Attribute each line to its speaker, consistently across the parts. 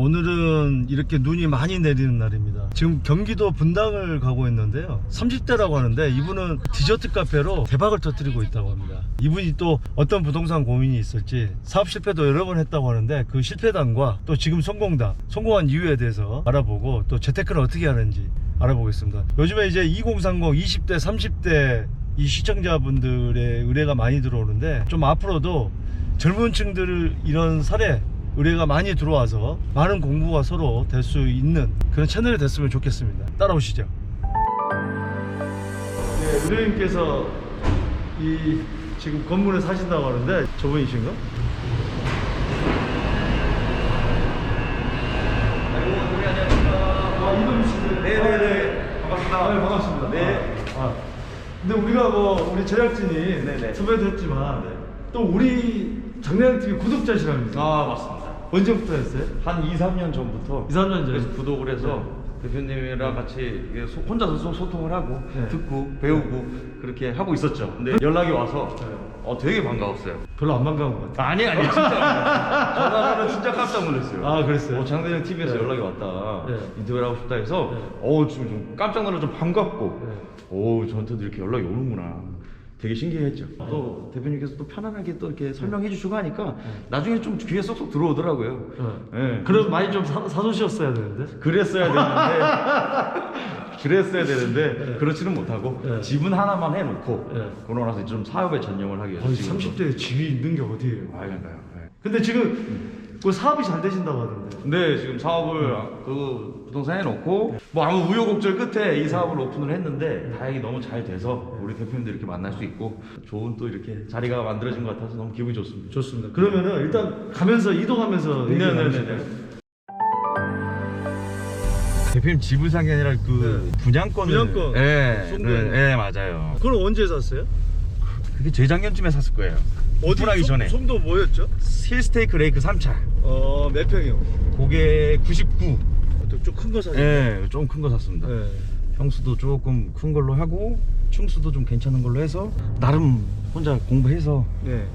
Speaker 1: 오늘은 이렇게 눈이 많이 내리는 날입니다. 지금 경기도 분당을 가고 있는데요. 30대라고 하는데 이분은 디저트 카페로 대박을 터뜨리고 있다고 합니다. 이분이 또 어떤 부동산 고민이 있을지 사업 실패도 여러 번 했다고 하는데 그 실패담과 또 지금 성공담, 성공한 이유에 대해서 알아보고 또 재테크를 어떻게 하는지 알아보겠습니다. 요즘에 이제 2030, 20대, 30대 이 시청자분들의 의뢰가 많이 들어오는데 좀 앞으로도 젊은 층들 이런 사례 의뢰가 많이 들어와서 많은 공부가 서로 될 수 있는 그런 채널이 됐으면 좋겠습니다. 따라오시죠. 네, 의뢰인께서 이 지금 건물에 사신다고 하는데 저분이신가? 아, 씨.
Speaker 2: 네네네. 반갑습니다.
Speaker 1: 아, 반갑습니다.
Speaker 2: 네.
Speaker 1: 아, 근데 우리가 뭐 우리 제작진이
Speaker 2: 네네.
Speaker 1: 섭외도 했지만
Speaker 2: 네.
Speaker 1: 또 우리 장례TV 구독자시라면서요?
Speaker 2: 아 맞습니다.
Speaker 1: 언제부터 했어요?
Speaker 2: 한 2, 3년 전부터
Speaker 1: 2, 3년 전에?
Speaker 2: 그래서 구독을 해서 대표님이랑 같이 이게 소- 혼자서 소- 소통을 하고
Speaker 1: 네.
Speaker 2: 듣고 배우고 그렇게 하고 있었죠. 근데 연락이 와서 어, 되게 반가웠어요.
Speaker 1: 별로 안 반가운 것 같아요.
Speaker 2: 아니 아니 진짜 전화하면 진짜 깜짝 놀랐어요.
Speaker 1: 아, 그랬어요?
Speaker 2: 어, 장대영 TV에서
Speaker 1: 네.
Speaker 2: 연락이 왔다.
Speaker 1: 네.
Speaker 2: 인터뷰를 하고 싶다 해서
Speaker 1: 네.
Speaker 2: 어 지금 좀 깜짝 놀라 좀 반갑고
Speaker 1: 네.
Speaker 2: 오 저한테도 이렇게 연락이 오는구나. 되게 신기했죠. 또 대표님께서 또 편안하게 또 이렇게 설명해 주시고 하니까 나중에 좀 귀에 쏙쏙 들어오더라고요. 예.
Speaker 1: 그럼 많이 좀 사, 사주셨어야 되는데.
Speaker 2: 그랬어야 되는데 그랬어야 되는데 그렇지는 못하고
Speaker 1: 네.
Speaker 2: 집은 하나만 해놓고
Speaker 1: 네.
Speaker 2: 그러고 나서 좀 사업에 전념을 하기 위해서
Speaker 1: 아니,
Speaker 2: 지금도-
Speaker 1: 30대에 집이 있는 게 어디예요?
Speaker 2: 아 그러니까요. 네.
Speaker 1: 근데 지금 그 사업이 잘 되신다고 하던데.
Speaker 2: 근데 지금 사업을 그 부동산 해놓고 뭐 아무 우여곡절 끝에 이 사업을 오픈을 했는데 다행히 너무 잘 돼서 우리 대표님들 이렇게 만날 수 있고 좋은 또 이렇게 자리가 만들어진 것 같아서 너무 기분이 좋습니다.
Speaker 1: 좋습니다. 그러면은 일단 가면서 이동하면서 얘기. 나누실까요?
Speaker 2: 대표님 게 아니라 그 분양권을
Speaker 1: 분양권.
Speaker 2: 예. 네, 예, 맞아요.
Speaker 1: 그걸 언제 샀어요?
Speaker 2: 그게 재작년쯤에 샀을 거예요. 오픈하기
Speaker 1: 송-
Speaker 2: 전에
Speaker 1: 송도 뭐였죠?
Speaker 2: 힐스테이크 레이크 3차
Speaker 1: 어, 몇 평이요?
Speaker 2: 그게 99
Speaker 1: 좀 큰 거 사셨네.
Speaker 2: 예, 좀 큰 거 샀습니다.
Speaker 1: 네.
Speaker 2: 평수도 조금 큰 걸로 하고 층수도 좀 괜찮은 걸로 해서 나름 혼자 공부해서
Speaker 1: 네.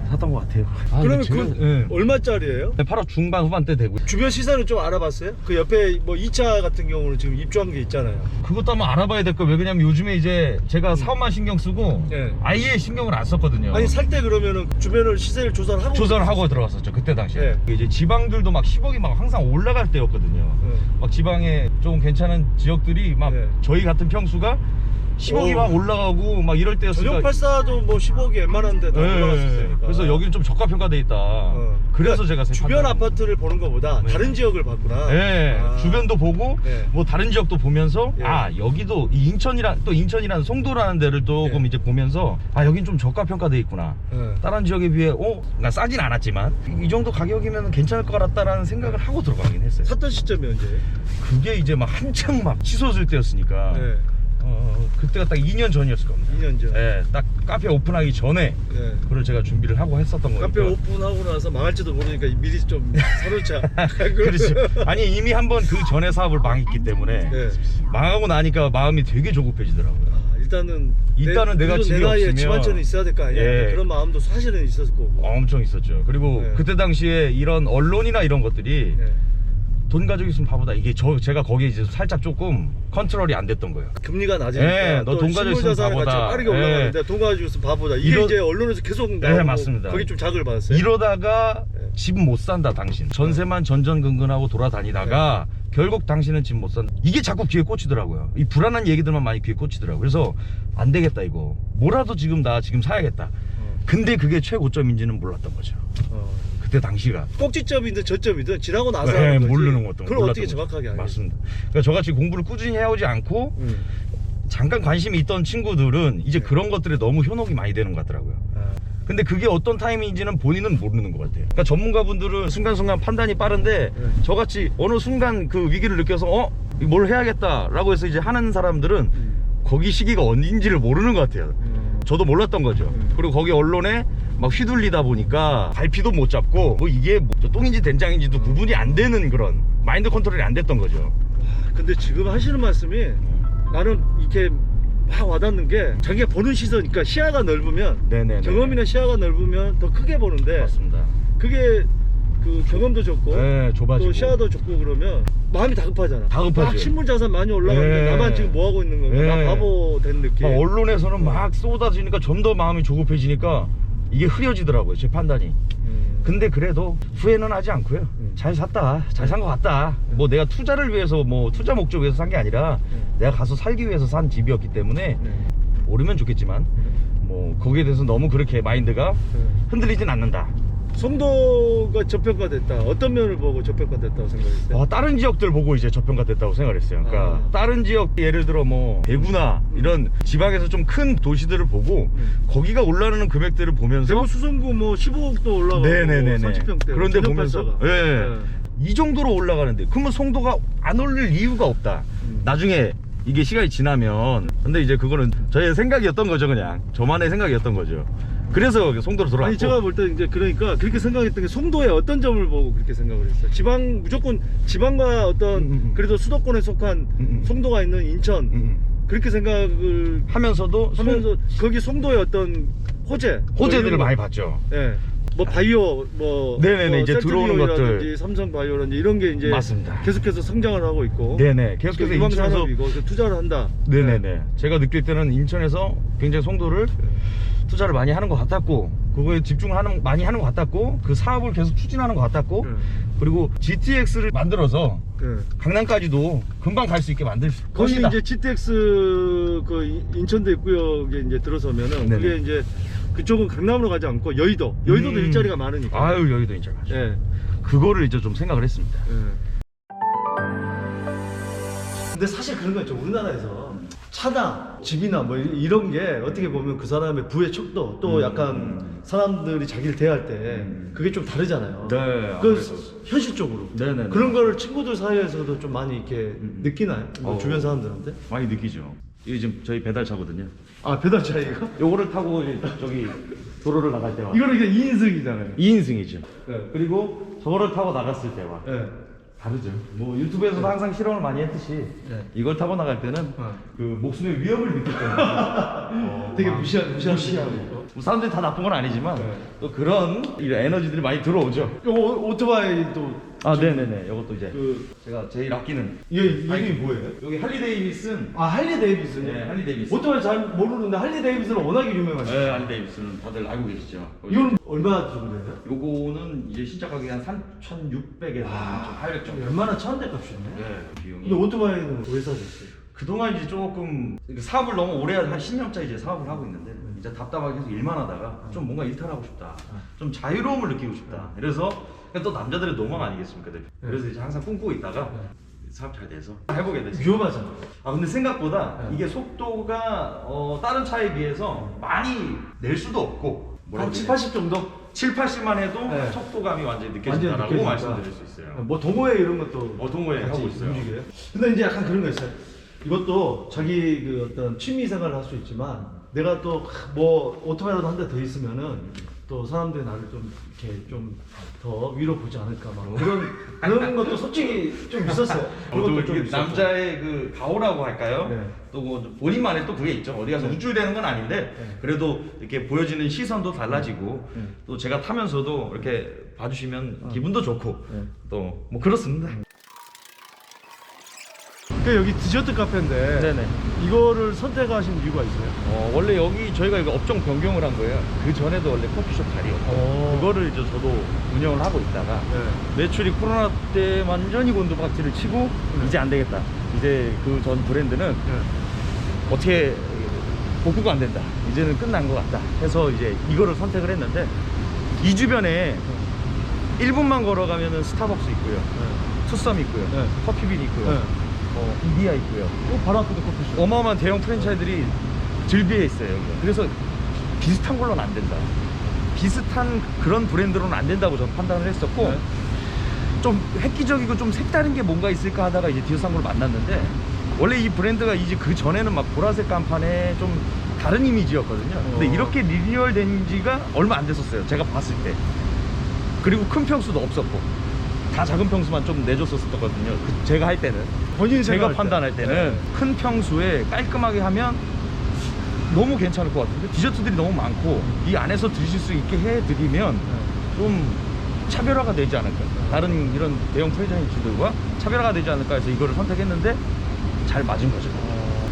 Speaker 2: 잘 샀던 것 같아요. 아,
Speaker 1: 그러면 그
Speaker 2: 제가- 예.
Speaker 1: 얼마짜리예요?
Speaker 2: 8억 중반 후반대 되고
Speaker 1: 주변 시세는 좀 알아봤어요? 그 옆에 뭐 2차 같은 경우는 지금 입주한 게 있잖아요.
Speaker 2: 그것도 한번 알아봐야 될 거 왜 그러냐면 요즘에 이제 제가 사업만 신경 쓰고
Speaker 1: 네.
Speaker 2: 아예 신경을 안 썼거든요.
Speaker 1: 아니 살 때 그러면은 주변을 시세를 조사를 하고
Speaker 2: 조사를 하고 들어갔었죠 그때 당시에
Speaker 1: 네.
Speaker 2: 이제 지방들도 막 10억이 막 항상 올라갈 때였거든요
Speaker 1: 네.
Speaker 2: 막 지방에 좀 괜찮은 지역들이 막
Speaker 1: 네.
Speaker 2: 저희 같은 평수가 10억이
Speaker 1: 오.
Speaker 2: 막 올라가고 막 이럴 때였으니까
Speaker 1: 전용 84도 뭐 10억이 웬만한데 다
Speaker 2: 네.
Speaker 1: 올라갔었으니까.
Speaker 2: 그래서 여기는 좀 저가 평가돼 있다
Speaker 1: 어.
Speaker 2: 그래서
Speaker 1: 그러니까
Speaker 2: 제가
Speaker 1: 주변
Speaker 2: 판단을-
Speaker 1: 아파트를 보는 것보다
Speaker 2: 네.
Speaker 1: 다른 지역을 봤구나.
Speaker 2: 네,
Speaker 1: 아.
Speaker 2: 주변도 보고
Speaker 1: 네.
Speaker 2: 뭐 다른 지역도 보면서
Speaker 1: 예.
Speaker 2: 아 여기도 이 인천이란 또 인천이라는 송도라는 데를 조금
Speaker 1: 예.
Speaker 2: 이제 보면서 아 여긴 좀 저가 평가돼 있구나
Speaker 1: 네.
Speaker 2: 다른 지역에 비해 어 그러니까 싸진 않았지만 이, 이 정도 가격이면 괜찮을 것 같다라는 생각을 하고 들어가긴 했어요.
Speaker 1: 샀던 시점이 언제?
Speaker 2: 그게 이제 막 한창 막 치솟을 때였으니까
Speaker 1: 네.
Speaker 2: 어, 그때가 딱 2년 전이었을 겁니다.
Speaker 1: 2년 전.
Speaker 2: 예, 딱 카페 오픈하기 전에
Speaker 1: 네.
Speaker 2: 그걸 제가 준비를 하고 했었던 거니까.
Speaker 1: 카페 오픈하고 나서 망할지도 모르니까 미리 좀 사놓자.
Speaker 2: 그렇죠. 아니 이미 한번 그 전에 사업을 망했기 때문에
Speaker 1: 네.
Speaker 2: 망하고 나니까 마음이 되게 조급해지더라고요.
Speaker 1: 아, 일단은
Speaker 2: 일단은
Speaker 1: 내, 그래도
Speaker 2: 집이
Speaker 1: 내 나이에
Speaker 2: 없으면-
Speaker 1: 집한 채는 있어야 될 거 아니야.
Speaker 2: 예.
Speaker 1: 그런 마음도 사실은 있었을 거고.
Speaker 2: 엄청 있었죠. 그리고
Speaker 1: 네.
Speaker 2: 그때 당시에 이런 언론이나 이런 것들이
Speaker 1: 네.
Speaker 2: 돈 가지고 있으면 바보다. 이게 저 제가 거기에 이제 살짝 조금 컨트롤이 안 됐던 거예요.
Speaker 1: 금리가 낮으니까
Speaker 2: 예, 너돈 가지고 있으면 바보다.
Speaker 1: 빠르게
Speaker 2: 예.
Speaker 1: 올라가는데 돈 가지고 있으면 바보다. 이게
Speaker 2: 이러-
Speaker 1: 이제 언론에서 계속 나오고
Speaker 2: 맞습니다.
Speaker 1: 거기 좀 자극을 받았어요.
Speaker 2: 이러다가
Speaker 1: 네.
Speaker 2: 집못 산다 당신. 전세만 전전근근하고 돌아다니다가
Speaker 1: 네.
Speaker 2: 결국 당신은 집 못 산다. 이게 자꾸 귀에 꽂히더라고요. 이 불안한 얘기들만 많이 귀에 꽂히더라고요. 그래서 안 되겠다 이거. 뭐라도 지금 나 지금 사야겠다.
Speaker 1: 어,
Speaker 2: 근데 그게 최고점인지는 몰랐던 거죠.
Speaker 1: 어.
Speaker 2: 그때 당시가.
Speaker 1: 꼭지점이든 저점이든 지나고 나서
Speaker 2: 네,
Speaker 1: 하는 거지.
Speaker 2: 모르는 것도
Speaker 1: 그걸 어떻게
Speaker 2: 거죠.
Speaker 1: 정확하게 알겠어?
Speaker 2: 맞습니다. 그러니까 저같이 공부를 꾸준히 해오지 않고
Speaker 1: 음.
Speaker 2: 잠깐 관심이 있던 친구들은 이제
Speaker 1: 네.
Speaker 2: 그런 것들에 너무 현혹이 많이 되는 것 같더라고요.
Speaker 1: 아,
Speaker 2: 근데 그게 어떤 타이밍인지는 본인은 모르는 것 같아요. 그러니까 전문가분들은 순간순간 판단이 빠른데
Speaker 1: 네.
Speaker 2: 저같이 어느 순간 그 위기를 느껴서 어? 뭘 해야겠다라고 해서 이제 하는 사람들은
Speaker 1: 음.
Speaker 2: 거기 시기가 언제인지를 모르는 것 같아요.
Speaker 1: 음.
Speaker 2: 저도 몰랐던 거죠.
Speaker 1: 음.
Speaker 2: 그리고 거기 언론에 막 휘둘리다 보니까 갈피도 못 잡고 뭐 이게 뭐 똥인지 된장인지도
Speaker 1: 음.
Speaker 2: 구분이 안 되는 그런 마인드 컨트롤이 안 됐던 거죠.
Speaker 1: 근데 지금 하시는 말씀이 나는 이렇게 막 와닿는 게 자기가 보는 시선, 그러니까 시야가 넓으면
Speaker 2: 네네.
Speaker 1: 경험이나 시야가 넓으면 더 크게 보는데
Speaker 2: 맞습니다.
Speaker 1: 그게 그 경험도 좋고
Speaker 2: 네, 좁아지고.
Speaker 1: 또 시야도 좋고 그러면 마음이 다급하잖아.
Speaker 2: 다급하죠.
Speaker 1: 막 신문 자산 많이 올라가는데
Speaker 2: 네.
Speaker 1: 나만 지금 뭐 하고 있는 건가?
Speaker 2: 네.
Speaker 1: 나 바보 된 느낌.
Speaker 2: 막 언론에서는 막 쏟아지니까 좀더 마음이 조급해지니까 이게 흐려지더라고요 제 판단이
Speaker 1: 음.
Speaker 2: 근데 그래도 후회는 하지 않고요
Speaker 1: 음.
Speaker 2: 잘 샀다 잘 산 것 같다 뭐 내가 투자를 위해서 뭐 투자 목적 위해서 산 게 아니라
Speaker 1: 음.
Speaker 2: 내가 가서 살기 위해서 산 집이었기 때문에
Speaker 1: 네.
Speaker 2: 오르면 좋겠지만 뭐 거기에 대해서 너무 그렇게 마인드가
Speaker 1: 네.
Speaker 2: 흔들리진 않는다
Speaker 1: 송도가 저평가됐다. 어떤 면을 보고 저평가됐다고 생각했어요?
Speaker 2: 아, 다른 지역들 보고 이제 저평가됐다고 생각을 했어요. 그러니까
Speaker 1: 아.
Speaker 2: 다른 지역 예를 들어 뭐 대구나 이런 지방에서 좀 큰 도시들을 보고
Speaker 1: 음.
Speaker 2: 거기가 올라가는 금액들을 보면서
Speaker 1: 대구 수성구 뭐 15억도 올라가고
Speaker 2: 네네네네.
Speaker 1: 30평대
Speaker 2: 그런데 보면서 예. 이 정도로 올라가는데 그러면 송도가 안 올릴 이유가 없다.
Speaker 1: 음.
Speaker 2: 나중에 이게 시간이 지나면 근데 이제 그거는 저의 생각이었던 거죠 그냥 저만의 생각이었던 거죠. 그래서 송도로 돌아왔고
Speaker 1: 아니 제가 볼 때 이제 그러니까 그렇게 생각했던 게 송도의 어떤 점을 보고 그렇게 생각을 했어요. 지방 무조건 지방과 어떤
Speaker 2: 음, 음.
Speaker 1: 그래도 수도권에 속한
Speaker 2: 음, 음.
Speaker 1: 송도가 있는 인천
Speaker 2: 음, 음.
Speaker 1: 그렇게 생각을
Speaker 2: 하면서도 송-
Speaker 1: 하면서 거기 송도의 어떤 호재
Speaker 2: 호재들을
Speaker 1: 뭐 이런
Speaker 2: 많이
Speaker 1: 거.
Speaker 2: 봤죠.
Speaker 1: 예. 뭐 바이오 뭐
Speaker 2: 네네네,
Speaker 1: 뭐
Speaker 2: 이제 들어오는 것들.
Speaker 1: 삼성 바이오라든지 이런 게 이제
Speaker 2: 맞습니다.
Speaker 1: 계속해서 성장을 하고 있고
Speaker 2: 네네 계속해서 인천에서
Speaker 1: 그래서 투자를 한다.
Speaker 2: 네네 네. 제가 느낄 때는 인천에서 굉장히 송도를 투자를 많이 하는 것 같았고 그거에 집중하는 많이 하는 것 같았고 그 사업을 계속 추진하는 것 같았고
Speaker 1: 네.
Speaker 2: 그리고 GTX를 만들어서
Speaker 1: 네.
Speaker 2: 강남까지도 금방 갈 수 있게 만들
Speaker 1: 거기
Speaker 2: 것이다.
Speaker 1: 이제 GTX 그 인- 인천대구역에 이제 들어서면은
Speaker 2: 네네.
Speaker 1: 그게 이제 그쪽은 강남으로 가지 않고 여의도 여의도도
Speaker 2: 음.
Speaker 1: 일자리가 많으니까.
Speaker 2: 아유 여기도 인천 가죠.
Speaker 1: 예.
Speaker 2: 그거를 이제 좀 생각을 했습니다.
Speaker 1: 예. 근데 사실 그런 거 있죠. 우리나라에서 차나 집이나 뭐 이- 이런 게 어떻게 보면 그 사람의 부의 척도 또
Speaker 2: 음.
Speaker 1: 약간 사람들이 자기를 대할 때
Speaker 2: 음.
Speaker 1: 그게 좀 다르잖아요.
Speaker 2: 네,
Speaker 1: 그
Speaker 2: 아무래도.
Speaker 1: 현실적으로
Speaker 2: 네네네.
Speaker 1: 그런 거를 친구들 사이에서도 좀 많이 이렇게
Speaker 2: 음.
Speaker 1: 느끼나요? 뭐
Speaker 2: 어.
Speaker 1: 주변 사람들한테?
Speaker 2: 많이 느끼죠. 이게 지금 저희 배달차거든요.
Speaker 1: 아 배달 차이가?
Speaker 2: 요거를 타고 저기 도로를 나갈 때와
Speaker 1: 이거는 그냥 2인승이잖아요.
Speaker 2: 2인승이죠.
Speaker 1: 네.
Speaker 2: 그리고 저거를 타고 나갔을 때와
Speaker 1: 네.
Speaker 2: 다르죠. 뭐 유튜브에서도 항상 실험을 많이 했듯이
Speaker 1: 네.
Speaker 2: 이걸 타고 나갈 때는
Speaker 1: 어.
Speaker 2: 그 목숨의 위협을 느낄 때는 어,
Speaker 1: 되게
Speaker 2: 막
Speaker 1: 무시하-
Speaker 2: 무시하고. 뭐 사람들이 다 나쁜 건 아니지만
Speaker 1: 네.
Speaker 2: 또 그런 이런 에너지들이 많이 들어오죠.
Speaker 1: 요거 오- 오토바이도
Speaker 2: 아 네네네. 이것도 이제
Speaker 1: 그
Speaker 2: 제가 제일 아끼는
Speaker 1: 이게 이게
Speaker 2: 아니,
Speaker 1: 뭐예요?
Speaker 2: 여기 할리 데이비슨.
Speaker 1: 아 할리 데이비슨.
Speaker 2: 네, 할리 데이비슨.
Speaker 1: 오토바이 잘 모르는데 할리 데이비슨은 워낙에 유명하죠.
Speaker 2: 네, 할리 데이비슨 다들 알고 계시죠.
Speaker 1: 이건 얼마 정도 돼요?
Speaker 2: 요거는 이제 가격이 한 3,600에서
Speaker 1: 아,
Speaker 2: 1,800 정도.
Speaker 1: 얼마나 차한 대 값이네.
Speaker 2: 네, 비용이.
Speaker 1: 근데 오토바이는 왜 사셨어요?
Speaker 2: 그동안 이제 조금 사업을 너무 오래 한 10년째 이제 사업을 하고 있는데
Speaker 1: 음.
Speaker 2: 이제 답답하게 계속 일만 하다가 좀 뭔가 일탈하고 싶다.
Speaker 1: 음.
Speaker 2: 좀 자유로움을 느끼고 싶다. 그래서 또 남자들의 로망 아니겠습니까? 대표? 그래서 이제 항상 꿈꾸고 있다가 사업 잘 돼서 해보게 됐어요.
Speaker 1: 위험하잖아.
Speaker 2: 아 근데 생각보다
Speaker 1: 네.
Speaker 2: 이게 속도가 어, 다른 차에 비해서 많이 낼 수도 없고
Speaker 1: 한 7,
Speaker 2: 해야 되지?
Speaker 1: 80 정도?
Speaker 2: 7, 80만 해도
Speaker 1: 네.
Speaker 2: 속도감이 완전히 느껴진다라고
Speaker 1: 느껴진다.
Speaker 2: 말씀드릴 수 있어요.
Speaker 1: 뭐 동호회 이런 것도
Speaker 2: 어, 동호회
Speaker 1: 같이
Speaker 2: 하고 있어요.
Speaker 1: 움직여요? 근데 이제 약간 그런 거 있어요. 이것도 자기 그 어떤 취미 생활을 할 수 있지만 내가 또 뭐 오토바이라도 한 대 더 있으면은 또 사람들이 나를 좀 이렇게 좀 더 위로 보지 않을까 막 그런 그런 것도 솔직히 좀 있었어요.
Speaker 2: 어, 또
Speaker 1: 그런 것도 좀
Speaker 2: 이게
Speaker 1: 있었고.
Speaker 2: 남자의 그 가오라고 할까요?
Speaker 1: 네.
Speaker 2: 또뭐 본인만의 또 그게 있죠. 어디 가서
Speaker 1: 네.
Speaker 2: 우쭐대는 건 아닌데
Speaker 1: 네.
Speaker 2: 그래도 이렇게 보여지는 시선도 달라지고
Speaker 1: 네.
Speaker 2: 또 제가 타면서도 이렇게 봐주시면 기분도 좋고
Speaker 1: 네.
Speaker 2: 또 뭐 그렇습니다.
Speaker 1: 그 여기 디저트 카페인데
Speaker 2: 네네.
Speaker 1: 이거를 선택하신 이유가 있어요?
Speaker 2: 어, 원래 여기 저희가 이거 업종 변경을 한 거예요. 그 전에도 원래 커피숍 자리였고
Speaker 1: 어.
Speaker 2: 그거를 이제 저도 운영을 하고 있다가
Speaker 1: 네.
Speaker 2: 매출이 코로나 때 완전히 곤두박질을 치고
Speaker 1: 네.
Speaker 2: 이제 안 되겠다. 이제 그 전 브랜드는
Speaker 1: 네.
Speaker 2: 어떻게 복구가 안 된다. 이제는 끝난 것 같다. 해서 이제 이거를 선택을 했는데 이 주변에 1분만 걸어가면은 스타벅스 있고요. 투썸 있고요.
Speaker 1: 네.
Speaker 2: 커피빈 있고요.
Speaker 1: 네.
Speaker 2: 어, 이디야 있고요.
Speaker 1: 어, 바로 앞에도 커피숍.
Speaker 2: 어마어마한 대형 프랜차이들이 즐비해 있어요. 여기. 그래서 비슷한 걸로는 안 된다. 비슷한 그런 브랜드로는 안 된다고 저는 판단을 했었고
Speaker 1: 네.
Speaker 2: 좀 획기적이고 좀 색다른 게 뭔가 있을까 하다가 이제 디오상고를 만났는데 원래 이 브랜드가 이제 그 전에는 막 보라색 간판에 좀 다른 이미지였거든요. 근데
Speaker 1: 어.
Speaker 2: 이렇게 리뉴얼 된 지가 얼마 안 됐었어요. 제가 봤을 때. 그리고 큰 평수도 없었고 다 작은 평수만 좀 내줬었거든요. 그 제가 할 때는.
Speaker 1: 본인
Speaker 2: 제가
Speaker 1: 생각할 때.
Speaker 2: 판단할 때는
Speaker 1: 네.
Speaker 2: 큰 평수에 깔끔하게 하면 너무 괜찮을 것 같은데 디저트들이 너무 많고 이 안에서 드실 수 있게 해드리면 좀 차별화가 되지 않을까. 다른 이런 대형 프랜차이즈들과 차별화가 되지 않을까 해서 이거를 선택했는데 잘 맞은 거죠.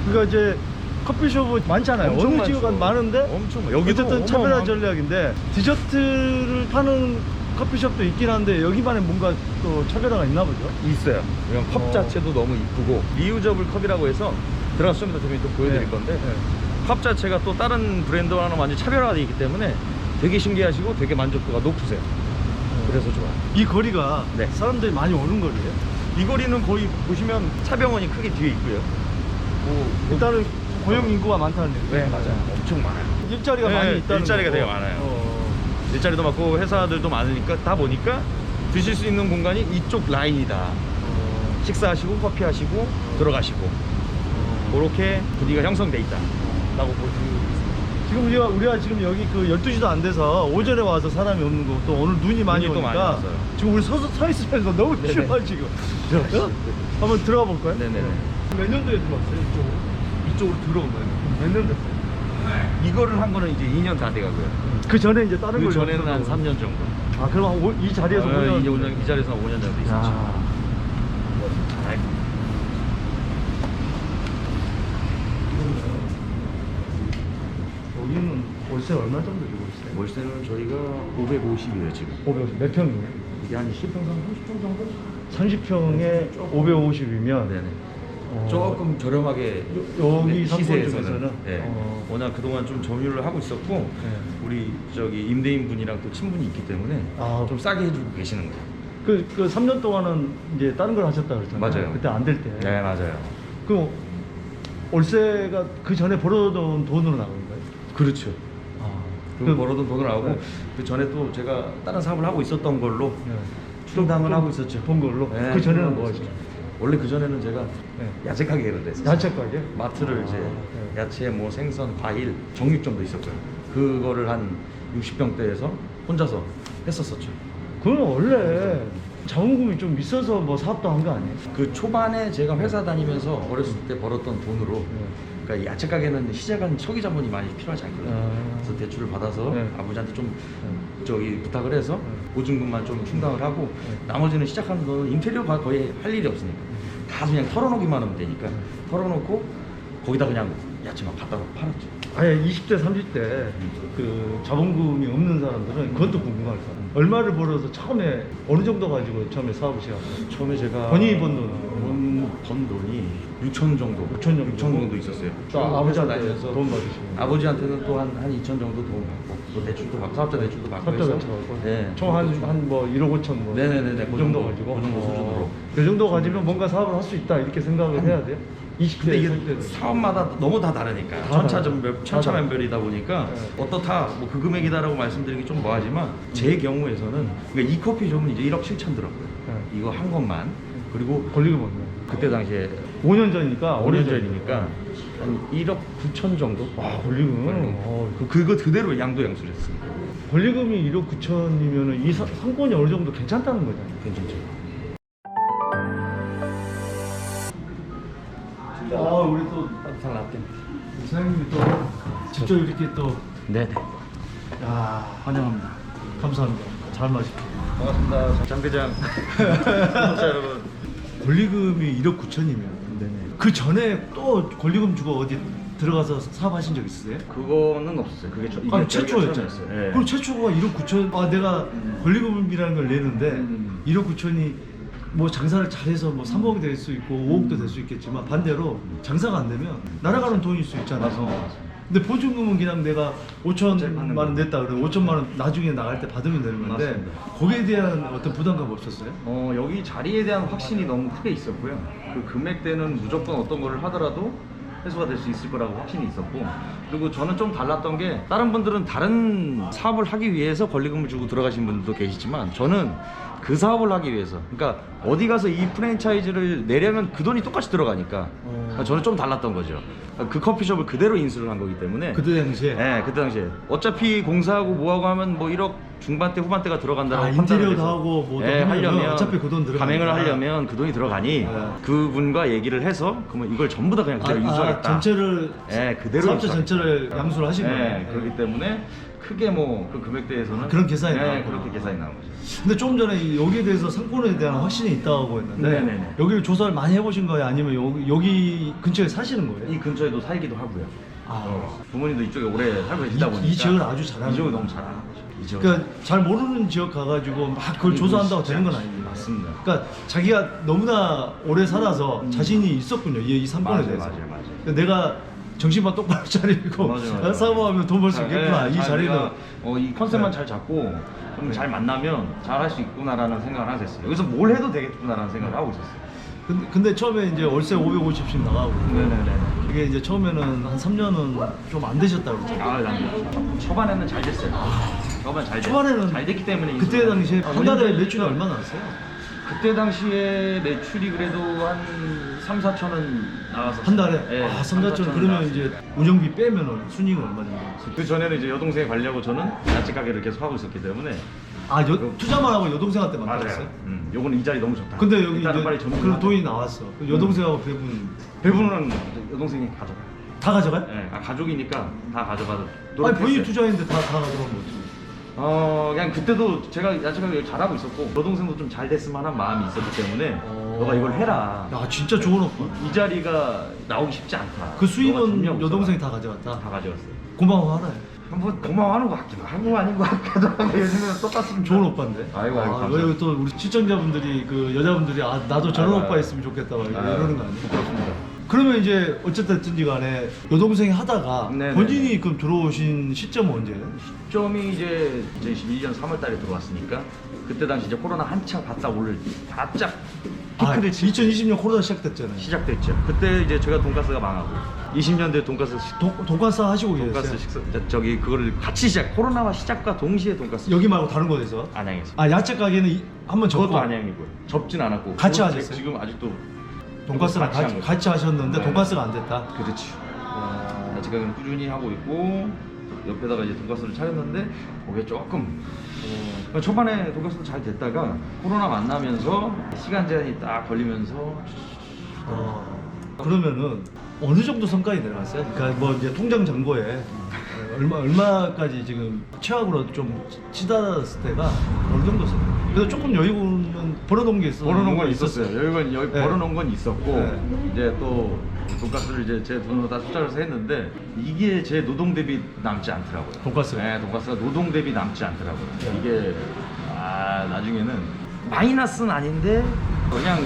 Speaker 1: 그러니까 이제 커피숍은 많잖아요.
Speaker 2: 엄청
Speaker 1: 어느 지역은
Speaker 2: 많죠.
Speaker 1: 많은데
Speaker 2: 엄청 많- 여기도
Speaker 1: 어쨌든 차별화
Speaker 2: 어마어마한-
Speaker 1: 전략인데 디저트를 파는 커피숍도 있긴 한데 여기만의 뭔가 또 차별화가 있나 보죠.
Speaker 2: 있어요. 이런 컵
Speaker 1: 어.
Speaker 2: 자체도 너무 이쁘고 리유저블 컵이라고 해서 들어가서 좀 이따 또 보여드릴
Speaker 1: 네.
Speaker 2: 건데
Speaker 1: 네.
Speaker 2: 컵 자체가 또 다른 브랜드와는 완전 차별화가 되어 있기 때문에 되게 신기하시고 되게 만족도가 높으세요. 그래서 좋아요.
Speaker 1: 이 거리가
Speaker 2: 네.
Speaker 1: 사람들이 많이 오는 거리예요.
Speaker 2: 이 거리는 거의 보시면 차병원이 크게 뒤에 있고요. 뭐,
Speaker 1: 일단은 고용 인구가 많다는 얘기.
Speaker 2: 네 맞아요. 엄청 많아요.
Speaker 1: 일자리가
Speaker 2: 네,
Speaker 1: 많이 있다는
Speaker 2: 일자리가
Speaker 1: 거고.
Speaker 2: 되게 많아요.
Speaker 1: 어.
Speaker 2: 일자리도 많고 회사들도 많으니까 다 보니까 드실 수 있는 공간이 이쪽 라인이다.
Speaker 1: 어.
Speaker 2: 식사하시고 커피 하시고 들어가시고 그렇게 분위기가 형성돼 있다. 라고 있습니다.
Speaker 1: 지금 우리가 우리가 지금 여기 그 12시도 안 돼서 오전에 와서 사람이 없는 거고 또 오늘 눈이 많이
Speaker 2: 눈이 또 많이
Speaker 1: 오니까
Speaker 2: 왔어요.
Speaker 1: 지금 우리 서서 서 있으면서 너무
Speaker 2: 네네.
Speaker 1: 추워 지금. 어? 한번 들어가 볼까요?
Speaker 2: 네네네.
Speaker 1: 몇 년도에 들어왔어요 이쪽으로? 이쪽으로 들어온 거예요? 몇 년 됐어요?
Speaker 2: 이거를 한 거는 이제 2년 다 돼가고요.
Speaker 1: 그 전에 이제 다른
Speaker 2: 그
Speaker 1: 걸
Speaker 2: 전에는 한
Speaker 1: 연습하고.
Speaker 2: 3년 정도.
Speaker 1: 아 그럼 한 오- 이 자리에서
Speaker 2: 어,
Speaker 1: 5년
Speaker 2: 이제 5년, 이 자리에서 5년 정도 있었죠.
Speaker 1: 야.
Speaker 2: 아이고.
Speaker 1: 여기는 월세 얼마 정도 주고 있어요?
Speaker 2: 월세는 저희가 550이에요 지금.
Speaker 1: 550. 몇 평이에요?
Speaker 2: 이게 한 10평, 30평 정도?
Speaker 1: 30평에 550이면
Speaker 2: 네네.
Speaker 1: 어,
Speaker 2: 조금 저렴하게
Speaker 1: 여기
Speaker 2: 네, 시세에서는? 네.
Speaker 1: 어.
Speaker 2: 워낙 그동안 좀 점유를 하고 있었고 우리 저기 임대인 분이랑 또 친분이 있기 때문에
Speaker 1: 아.
Speaker 2: 좀 싸게 해주고 계시는 거예요.
Speaker 1: 그, 그 3년 동안은 이제 다른 걸 하셨다 그랬잖아요.
Speaker 2: 맞아요.
Speaker 1: 그때 안 될 때.
Speaker 2: 네 맞아요.
Speaker 1: 그 월세가 그 전에 벌어둔 돈으로 나간 거예요?
Speaker 2: 그렇죠.
Speaker 1: 아,
Speaker 2: 그 벌어둔 돈을 나오고
Speaker 1: 네.
Speaker 2: 그 전에 또 제가 다른 사업을 하고 있었던 걸로
Speaker 1: 네.
Speaker 2: 충당을
Speaker 1: 좀
Speaker 2: 하고 있었죠.
Speaker 1: 본 걸로?
Speaker 2: 네,
Speaker 1: 그 전에는 뭐. 하셨죠?
Speaker 2: 원래 그 전에는 제가
Speaker 1: 네.
Speaker 2: 야채 가게를 했어요.
Speaker 1: 야채 가게?
Speaker 2: 마트를
Speaker 1: 아,
Speaker 2: 이제
Speaker 1: 네.
Speaker 2: 야채, 뭐 생선, 과일, 정육점도 있었고요. 그거를 한 60평대에서 혼자서 했었었죠.
Speaker 1: 그건 원래 자본금이 좀 있어서 뭐 사업도 한 거 아니에요?
Speaker 2: 그 초반에 제가 회사 다니면서 어렸을 때 벌었던 돈으로
Speaker 1: 네.
Speaker 2: 그러니까 이 야채 가게는 시작은 초기 자본이 많이 필요하지 않거든요.
Speaker 1: 아.
Speaker 2: 그래서 대출을 받아서
Speaker 1: 네.
Speaker 2: 아버지한테 좀
Speaker 1: 네.
Speaker 2: 저기 부탁을 해서
Speaker 1: 네.
Speaker 2: 보증금만 좀 충당을 하고
Speaker 1: 네.
Speaker 2: 나머지는 시작하는 돈은 인테리어가 거의 할 일이 없으니까 다 그냥 털어놓기만 하면 되니까
Speaker 1: 네.
Speaker 2: 털어놓고 거기다 그냥 야채만 갖다 놓고 팔았죠.
Speaker 1: 아니 20대 30대 그 자본금이 없는 사람들은 그것도 궁금할 거야. 얼마를 벌어서 처음에 어느 정도 가지고 처음에 사업을 시작했어요?
Speaker 2: 처음에 제가
Speaker 1: 본인이 번 돈은?
Speaker 2: 번, 번 돈이 6천 정도
Speaker 1: 6천 정도?
Speaker 2: 6천 정도 있었어요
Speaker 1: 아버지한테
Speaker 2: 다니면서
Speaker 1: 돈 받으시고.
Speaker 2: 아버지한테는 또 한 한 2천 정도 돈 받고 또 대출도 받고 사업자 대출도 받고
Speaker 1: 사업자
Speaker 2: 해서 네.
Speaker 1: 총한한뭐 1억 5천 뭐
Speaker 2: 네네네네, 그그
Speaker 1: 정도
Speaker 2: 정도,
Speaker 1: 가지고
Speaker 2: 그 정도 수준으로.
Speaker 1: 그 정도 가지면 뭔가 사업을 할 수 있다 이렇게 생각을 해야 돼요. 20대
Speaker 2: 근데 이게
Speaker 1: 30대
Speaker 2: 사업마다 너무 다 다르니까
Speaker 1: 다 다르죠.
Speaker 2: 천차만별이다 보니까
Speaker 1: 네.
Speaker 2: 어떻다 뭐 그 금액이다라고 말씀드리기 좀 뭐하지만 제 경우에서는 그러니까 이 커피숍은 이제 1억 7천 들었고요
Speaker 1: 네.
Speaker 2: 이거 한 것만 그리고
Speaker 1: 권리금 없네.
Speaker 2: 그때 당시에
Speaker 1: 5년 전이니까
Speaker 2: 5년 전이니까 한 1억 9천 정도
Speaker 1: 와 권리금.
Speaker 2: 권리금.
Speaker 1: 어,
Speaker 2: 그- 그거 그대로 양도 양수를 했습니다
Speaker 1: 권리금이 1억 9천이면은 이 사- 상권이 어느 정도 괜찮다는 거잖아요.
Speaker 2: 괜찮죠
Speaker 1: 아 우리 또
Speaker 2: 따뜻한 라떼
Speaker 1: 사장님이 또 직접 이렇게 또
Speaker 2: 네네
Speaker 1: 야, 환영합니다. 감사합니다. 잘 마실게요.
Speaker 2: 반갑습니다 장대장 구독자 여러분
Speaker 1: 권리금이 1억 9천이면 그 전에 또 권리금 주고 어디 들어가서 사업하신 적 있으세요?
Speaker 2: 그거는 없었어요 그게 저, 이게
Speaker 1: 아니 최초였잖아요.
Speaker 2: 네.
Speaker 1: 그럼 최초가 1억 9천. 아 내가 권리금이라는 걸 내는데
Speaker 2: 음.
Speaker 1: 1억 9천이 뭐 장사를 잘해서 뭐 3억이 될 수 있고 5억도 될 수 있겠지만 반대로 장사가 안 되면 날아가는 돈일 수 있잖아요. 근데 보증금은 그냥 내가 5천만
Speaker 2: 받는
Speaker 1: 원
Speaker 2: 거.
Speaker 1: 냈다 그래 5천만 원 나중에 나갈 때 받으면 되는 건데
Speaker 2: 맞습니다.
Speaker 1: 거기에 대한 어떤 부담감 없었어요?
Speaker 2: 어, 여기 자리에 대한 확신이 너무 크게 있었고요. 그 금액대는 무조건 어떤 거를 하더라도 해소가 될 수 있을 거라고 확신이 있었고 그리고 저는 좀 달랐던 게 다른 분들은 다른 사업을 하기 위해서 권리금을 주고 들어가신 분들도 계시지만 저는 그 사업을 하기 위해서 그러니까 어디 가서 이 프랜차이즈를 내려면 그 돈이 똑같이 들어가니까
Speaker 1: 어.
Speaker 2: 저는 좀 달랐던 거죠. 그 커피숍을 그대로 인수를 한 거기 때문에
Speaker 1: 그때 당시에
Speaker 2: 네, 그때 당시에 어차피 공사하고 뭐하고 하면 뭐 1억 중반대 후반대가 들어간다고
Speaker 1: 아, 인테리어도 하고 뭐도 하면 어차피 그 돈 들어가니까.
Speaker 2: 가맹을 하려면 그 돈이 들어가니
Speaker 1: 네.
Speaker 2: 그분과 얘기를 해서 그러면 이걸 전부 다 그냥 그대로
Speaker 1: 아,
Speaker 2: 인수하겠다.
Speaker 1: 아, 전체를
Speaker 2: 네, 그대로
Speaker 1: 사업자
Speaker 2: 인수하겠다.
Speaker 1: 전체를 양수를 하신
Speaker 2: 네,
Speaker 1: 거예요.
Speaker 2: 그렇기 때문에 크게 뭐 그 금액대에서는
Speaker 1: 그런 계산이
Speaker 2: 네,
Speaker 1: 나왔구나.
Speaker 2: 그렇게 계산이 나온 거죠.
Speaker 1: 근데 조금 전에 이- 여기에 대해서 상권에 대한 확신이 있다고 했는데
Speaker 2: 네네네.
Speaker 1: 여기를 조사를 많이 해보신 거예요? 아니면 여기, 여기 근처에 사시는 거예요?
Speaker 2: 이 근처에도 살기도 하고요.
Speaker 1: 아.
Speaker 2: 어, 부모님도 이쪽에 오래 살고 계시다
Speaker 1: 이-
Speaker 2: 보니까
Speaker 1: 이 지역을 아주 잘하는
Speaker 2: 이 지역을. 너무 잘하는 거죠. 이 지역.
Speaker 1: 그러니까 잘 모르는 지역 가가지고 막 그걸 조사한다고 되는 건 아닙니다.
Speaker 2: 맞습니다.
Speaker 1: 그러니까 자기가 너무나 오래 살아서 자신이 있었군요. 이, 이 상권에
Speaker 2: 맞아요,
Speaker 1: 대해서.
Speaker 2: 맞아요, 맞아요.
Speaker 1: 그러니까 내가 정신만 똑바로 차리고
Speaker 2: 맞아요, 맞아요.
Speaker 1: 사모하면 돈 벌 수 있겠구나. 이 자리는
Speaker 2: 어, 이 컨셉만
Speaker 1: 네.
Speaker 2: 잘 잡고 좀
Speaker 1: 네.
Speaker 2: 잘 만나면 잘 할 수 있구나라는 생각을 하고 있어요. 여기서 뭘 해도 되겠구나라는 생각을 하고 있었어요.
Speaker 1: 근데, 근데 처음에 이제 월세 550씩 나가고
Speaker 2: 네네네.
Speaker 1: 이게 이제 처음에는 한 3년은 좀 안 되셨다고 그랬잖아요.
Speaker 2: 아, 난 초반에는 잘 됐어요. 초반 잘 됐-
Speaker 1: 초반에는
Speaker 2: 잘 됐기 때문에
Speaker 1: 그때 당시에
Speaker 2: 아,
Speaker 1: 한 달에
Speaker 2: 왜냐면
Speaker 1: 매출이 얼마나 났어요?
Speaker 2: 그때 당시에 매출이 그래도 한 3, 4천은 나왔었어요.
Speaker 1: 한 달에?
Speaker 2: 네,
Speaker 1: 아, 3,
Speaker 2: 3,
Speaker 1: 4천
Speaker 2: 4천은
Speaker 1: 그러면. 이제 운영비 빼면은 순이익은 얼마 정도?
Speaker 2: 그 전에는 이제 여동생 관리하고 저는 야채 가게를 계속 하고 있었기 때문에
Speaker 1: 아, 여, 투자만 하고 여동생한테 맡겼어요?
Speaker 2: 음, 요거는 이 자리 너무 좋다.
Speaker 1: 근데 여기
Speaker 2: 일단은
Speaker 1: 이제
Speaker 2: 빨리 전문
Speaker 1: 그런 돈이 나왔어. 그 여동생하고 배분
Speaker 2: 배분은 여동생이 가져가.
Speaker 1: 다 가져가요?
Speaker 2: 네, 아, 가족이니까 다 가져가도
Speaker 1: 아니
Speaker 2: 노력했어요.
Speaker 1: 본인 투자했는데 다, 다 가져가면 어떡해.
Speaker 2: 어 그냥 그때도 제가 야채 가게 잘하고 있었고 여동생도 좀 잘 됐으면 하는 마음이 있었기 때문에
Speaker 1: 어.
Speaker 2: 너가 이걸 해라.
Speaker 1: 야, 진짜 좋은 오빠.
Speaker 2: 이 자리가 나오기 쉽지 않다.
Speaker 1: 그 수입은 여동생이. 다 가져갔다.
Speaker 2: 다 가져갔어요.
Speaker 1: 고마워하네.
Speaker 2: 뭐 고마워하는 것 같기도 하고 아닌 것 같기도 하고 요즘에는 똑같습니다.
Speaker 1: 좋은 오빠인데.
Speaker 2: 아이고, 아이고,
Speaker 1: 아,
Speaker 2: 감사합니다.
Speaker 1: 왜또 우리 시청자분들이 그 여자분들이 아 나도 저런
Speaker 2: 아이고,
Speaker 1: 오빠
Speaker 2: 아이고.
Speaker 1: 있으면 좋겠다 막 이러는 거 아니에요?
Speaker 2: 부끄럽습니다.
Speaker 1: 그러면 이제 어쨌든지 간에 여동생이 하다가
Speaker 2: 네네.
Speaker 1: 본인이 그럼 들어오신 시점은 언제예요?
Speaker 2: 시점이 이제 2021년 3월 달에 들어왔으니까 그때 당시 이제 코로나 한창 바짝 오를 바짝
Speaker 1: 아,
Speaker 2: 피크를 칠
Speaker 1: 2020년 코로나 시작됐잖아요.
Speaker 2: 시작됐죠. 그때 이제 제가 돈가스가 망하고 20년대 돈가스 식-
Speaker 1: 돈, 돈가스 하시고
Speaker 2: 돈가스
Speaker 1: 계셨어요?
Speaker 2: 식사 저- 저기 그거를 같이 시작 코로나와 시작과 동시에 돈가스
Speaker 1: 여기 말고 다른 곳에서?
Speaker 2: 안양에서
Speaker 1: 아 야채 가게는 한번 접고
Speaker 2: 그것도 안양이고요. 접진 않았고
Speaker 1: 같이 하셨어요?
Speaker 2: 지금 아직도
Speaker 1: 돈가스랑
Speaker 2: 같이
Speaker 1: 같이. 같이 하셨는데
Speaker 2: 네.
Speaker 1: 돈가스가 안 됐다.
Speaker 2: 그렇죠. 야채 가게는 꾸준히 하고 있고 옆에다가 이제 돈가스를 차렸는데 그게 조금 어, 초반에 돈가스도 잘 됐다가 코로나 만나면서 시간 제한이 딱 걸리면서
Speaker 1: 어, 그러면은 어느 정도 성과가 내려갔어요? 그러니까 뭐 이제 통장 잔고에 얼마 얼마까지 지금 최악으로 좀 치닫았을 때가 어느 정도였어요? 그래서 조금 여유는 벌어놓은 게 있어.
Speaker 2: 벌어놓은 건 있었어요. 여기 여기
Speaker 1: 네.
Speaker 2: 벌어놓은 건 있었고
Speaker 1: 네.
Speaker 2: 이제 또 돈가스를 이제 제 돈으로 다 숫자를 해서 했는데 이게 제 노동 대비 남지 않더라고요.
Speaker 1: 돈가스가?
Speaker 2: 네, 돈가스가 노동 대비 남지 않더라고요.
Speaker 1: 네.
Speaker 2: 이게 아 나중에는 마이너스는 아닌데 그냥